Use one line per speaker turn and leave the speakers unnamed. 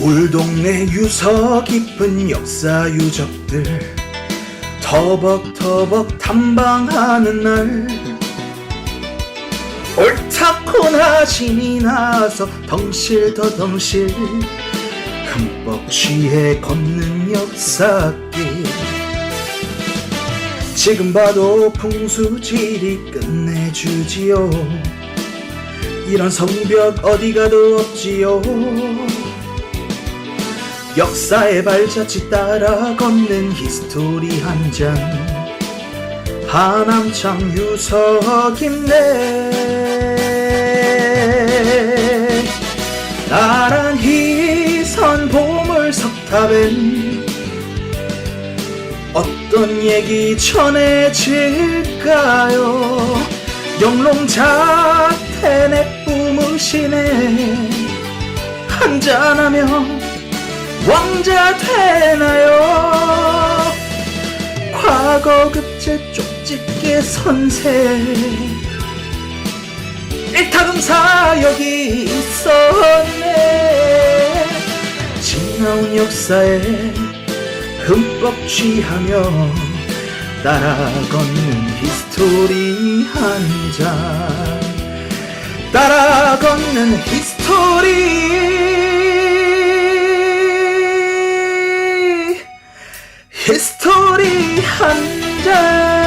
울동네 유서 깊은 역사 유적들 터벅터벅 탐방하는 날. 옳다코나 신이 나서 덩실더덩실 흠뻑 취해 걷는 역사길. 지금 봐도 풍수질이 끝내주지요. 이런 성벽 어디 가도 없지요 역사의 발자취 따라 걷는 히스토리 한 장. 하남창 유석인데. 나란히 선 보물 석탑엔 어떤 얘기 전해질까요? 영롱자 태 내 뿜으시네 한잔하며 왕자 되나요? 과거 급제 쪽집게 선세. 일타금사 여기 있었네. 지나온 역사에 흠뻑 취하며 따라 걷는 히스토리 한 장. 따라 걷는 히스토리 히스토리 한장